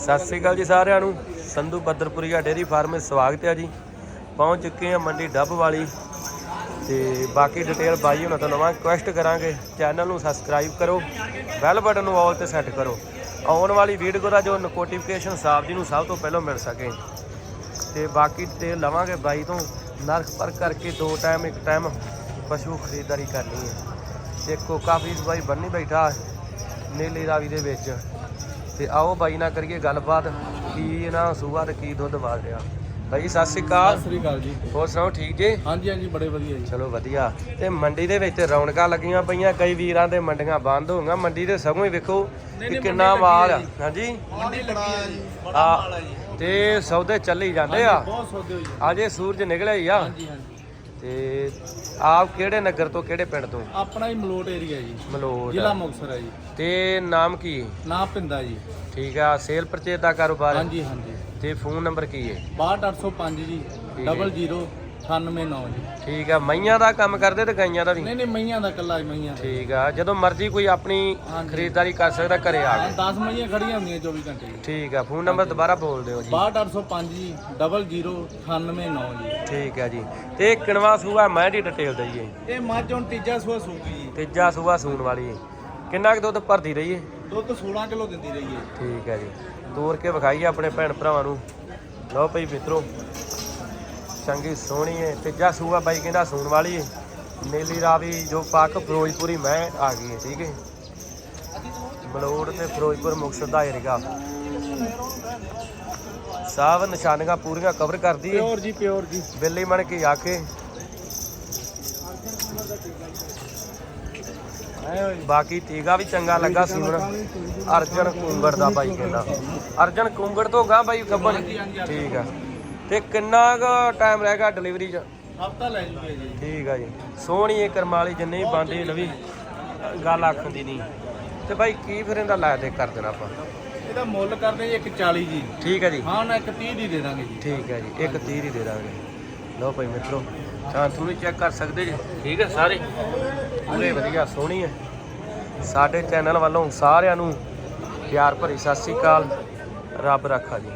ਸਤਿ ਸ੍ਰੀ ਅਕਾਲ ਜੀ ਸਾਰਿਆਂ ਨੂੰ। ਸੰਧੂ ਬੱਦਰਪੁਰੀਆ ਡੇਰੀ ਫਾਰਮ ਵਿੱਚ ਸਵਾਗਤ ਹੈ ਜੀ। ਪਹੁੰਚ ਚੁੱਕੇ ਹਾਂ ਮੰਡੀ ਡੱਬ ਵਾਲੀ। ਤੇ ਬਾਕੀ ਡਿਟੇਲ ਬਾਈ ਹੁਣਾਂ ਤੋਂ ਨਵਾਂ ਰਿਕੁਐਸਟ ਕਰਾਂਗੇ। ਚੈਨਲ ਨੂੰ ਸਬਸਕ੍ਰਾਈਬ ਕਰੋ ਬੈਲ ਬਟਨ ਨੂੰ ਆਲ ਤੇ ਸੈੱਟ ਕਰੋ। ਆਉਣ ਵਾਲੀ ਵੀਡੀਓ ਦਾ ਜੋ ਨੋਟੀਫਿਕੇਸ਼ਨ ਸਾਹਿਬ ਜੀ ਨੂੰ ਸਭ ਤੋਂ ਪਹਿਲਾਂ ਮਿਲ ਸਕੇ। ਤੇ ਬਾਕੀ ਡਿਟੇਲ ਲਵਾਂਗੇ ਬਾਈ ਤੋਂ। ਨਰਖ ਪਰ ਕਰਕੇ ਦੋ ਟਾਈਮ ਇੱਕ ਟਾਈਮ ਪਸ਼ੂ ਖਰੀਦਦਾਰੀ ਕਰਨੀ ਹੈ। ਦੇਖੋ ਕਾਫੀ ਬਾਈ ਬੰਨੀ ਬੈਠਾ। ਨੀਲੀ ਰਾਵੀ ਦੇ ਵਿੱਚ। ਤੇ ਆਓ ਬਾਈ ਨਾਲ ਕਰੀਏ ਗੱਲਬਾਤ ਕੀ ਇਹਨਾਂ ਸੂਆ ਤੇ ਕੀ ਦੁੱਧ ਵਾਲ ਰਿਹਾ। ਬਾਈ ਸਤਿ ਸ਼੍ਰੀ ਅਕਾਲ। ਸਤਿ ਸ੍ਰੀ ਅਕਾਲ ਜੀ। ਹੋਰ ਸੁਣਾਓ ਠੀਕ ਜੀ? ਹਾਂਜੀ ਹਾਂਜੀ ਬੜੇ ਵਧੀਆ ਜੀ। ਚਲੋ ਵਧੀਆ। ਤੇ ਮੰਡੀ ਦੇ ਵਿੱਚ ਰੌਣਕਾਂ ਲੱਗੀਆਂ ਪਈਆਂ ਕਈ ਵੀਰਾਂ ਦੇ ਮੰਡੀਆਂ ਬੰਦ ਹੋਈਆਂ। ਮੰਡੀ ਦੇ ਸਗੋਂ ਹੀ ਵੇਖੋ ਕਿ ਕਿੰਨਾ ਮਾਲ ਆ। ਹਾਂਜੀ? ਮੰਡੀ ਲੱਗੀ ਹੈ ਜੀ। ਆ ਤੇ ਸੌਦੇ ਚੱਲੀ ਜਾਂਦੇ ਆ। ਬਹੁਤ ਸੌਦੇ ਹੋਈ ਅਜੇ ਸੂਰਜ ਨਿਕਲਿਆ ਹੀ ਆ। ਹਾਂਜੀ ਹਾਂਜੀ। ਤੇ ਆਪ ਕਿਹੜੇ ਨਗਰ ਤੋਂ ਕਿਹੜੇ ਪਿੰਡ ਤੋਂ? ਆਪਣਾ ਹੀ ਮਲੋਟ ਏਰੀਆ ਜੀ। ਮਲੋਟ। ਜ਼ਿਲ੍ਹਾ ਮੁਕਤਸਰ ਹੈ ਜੀ। ਤੇ ਨਾਮ ਕੀ ਨਾਮ ਪਿੰਦਾ ਜੀ। ਠੀਕ ਆ ਸੇਲ ਪਰਚੇਜ ਦਾ ਕਾਰੋਬਾਰ ਹਾਂਜੀ ਹਾਂਜੀ। ਤੇ ਫੋਨ ਨੰਬਰ ਕੀ ਹੈ? 62805 ਜੀ 00 989 ਠੀਕ ਆ ਮਈਆਂ ਦਾ ਕੰਮ ਕਰਦੇ ਤੇ ਗਾਈਆਂ ਦਾ ਵੀ? ਨਹੀਂ ਨਹੀਂ ਮਈਆਂ ਦਾ ਕੱਲਾ ਮਈਆਂ ਠੀਕ ਆ ਜਦੋਂ ਮਰਜ਼ੀ ਕੋਈ ਆਪਣੀ ਖਰੀਦਦਾਰੀ ਕਰ ਸਕਦਾ ਘਰੇ ਆ ਕੇ 10 ਮਈਆਂ ਖੜੀਆਂ ਹੁੰਦੀਆਂ 24 ਘੰਟੇ ਠੀਕ ਆ ਫੋਨ ਨੰਬਰ ਦੁਬਾਰਾ ਬੋਲ ਦਿਓ ਜੀ। 62805 ਜੀ 00989 ਜੀ। ਠੀਕ ਆ ਜੀ ਤੇ ਇਹ ਕਿਣਵਾ ਸੂਆ ਮੈਂ ਦੀ ਡਿਟੇਲ ਦਈਏ ਇਹ। ਮੱਝ ਹੁਣ ਤੀਜਾ ਸੂਆ ਸੂਗੀ ਜੀ ਤੀਜਾ ਸੂਆ ਸੂਣ ਵਾਲੀ ਹੈ ਕਿੰਨਾ ਕੁ ਦੁੱਧ ਭਰਦੀ ਰਹੀ ਹੈ ਦੁੱਧ 16 ਕਿਲੋ ਦਿੰਦੀ ਰਹੀ ਹੈ ਠੀਕ ਹੈ ਜੀ। ਤੋਰ ਕੇ ਵਿਖਾਈ ਆਪਣੇ ਭੈਣ ਭਰਾਵਾਂ ਨੂੰ। ਲਓ ਭਈ ਮਿੱਤਰੋ ਚੰਗੀ ਸੋਹਣੀ ਹੈ ਤੀਜਾ ਸੂਆ ਬਾਈ ਕਹਿੰਦਾ ਸੂਣ ਵਾਲੀ ਹੈ ਨੀਲੀ ਰਾਵੀ ਜੋ ਪੱਕ ਫਿਰੋਜ਼ਪੁਰੀ ਮੈਂ ਆ ਗਈ ਹੈ ਠੀਕ ਹੈ ਬਲੋੜ ਤੇ ਫਿਰੋਜ਼ਪੁਰ ਮੁਕਤਸਰ ਦਾ ਏਰੀਆ। ਸਭ ਨਿਸ਼ਾਨੀਆਂ ਪੂਰੀਆਂ ਕਵਰ ਕਰਦੀ ਹੈ ਪਿਓਰ ਜੀ ਪਿਓਰ ਜੀ। ਬਿੱਲੀ ਮਣ ਕੇ ਆਏ ਹੋਏ। ਬਾਕੀ ਟੀਗਾ ਵੀ ਚੰਗਾ ਲੱਗਾ ਸੀਮਣ ਅਰਜਨ ਕੁੰਗੜ ਦਾ ਬਾਈ ਕਹਿੰਦਾ। ਅਰਜਨ ਕੁੰਗੜ ਤੋਂ ਗਾ ਬਾਈ ਗੱਬਣ ਠੀਕ ਆ। ਤੇ ਕਿੰਨਾ ਕੁ ਟਾਈਮ ਰਹੇਗਾ ਡਿਲੀਵਰੀ 'ਚ? ਹਫਤਾ ਲੈ ਜੂਗੇ ਜੀ। ਠੀਕ ਆ ਜੀ। ਸੋਹਣੀ ਇਹ ਕਰਮਾਲੀ ਜਿੰਨੇ ਵੀ ਬਾਂਦੇ ਲਵੀ ਗੱਲ ਆਖਣ ਦੀ ਨਹੀਂ। ਤੇ ਬਾਈ ਕੀ ਫਿਰ ਇਹਦਾ ਲੈ ਦੇ ਕਰ ਦੇਣਾ ਆਪਾਂ? ਇਹਦਾ ਮੁੱਲ ਕਰਦੇ ਜੀ 140 ਜੀ। ਠੀਕ ਹੈ ਜੀ। ਹਾਂ ਨਾ 130 ਦੀ ਦੇ ਦਾਂਗੇ ਜੀ। ਠੀਕ ਹੈ ਜੀ ਇੱਕ ਤੀਰ ਹੀ ਦੇ ਦਾਂਗੇ। ਲਓ ਭਾਈ ਮਿੱਤਰੋ ਤਾਂ ਤੁਸੀਂ ਚੈੱਕ ਕਰ ਸਕਦੇ ਜੀ? ਠੀਕ ਹੈ ਸਾਰੇ? ਪੂਰੇ ਵਧੀਆ ਸੋਹਣੀ ਹੈ ਸਾਡੇ ਚੈਨਲ ਵੱਲੋਂ ਸਾਰਿਆਂ ਨੂੰ ਪਿਆਰ ਭਰੀ ਸਤਿ ਸ੍ਰੀ ਅਕਾਲ। ਰੱਬ ਰੱਖਾ ਜੀ।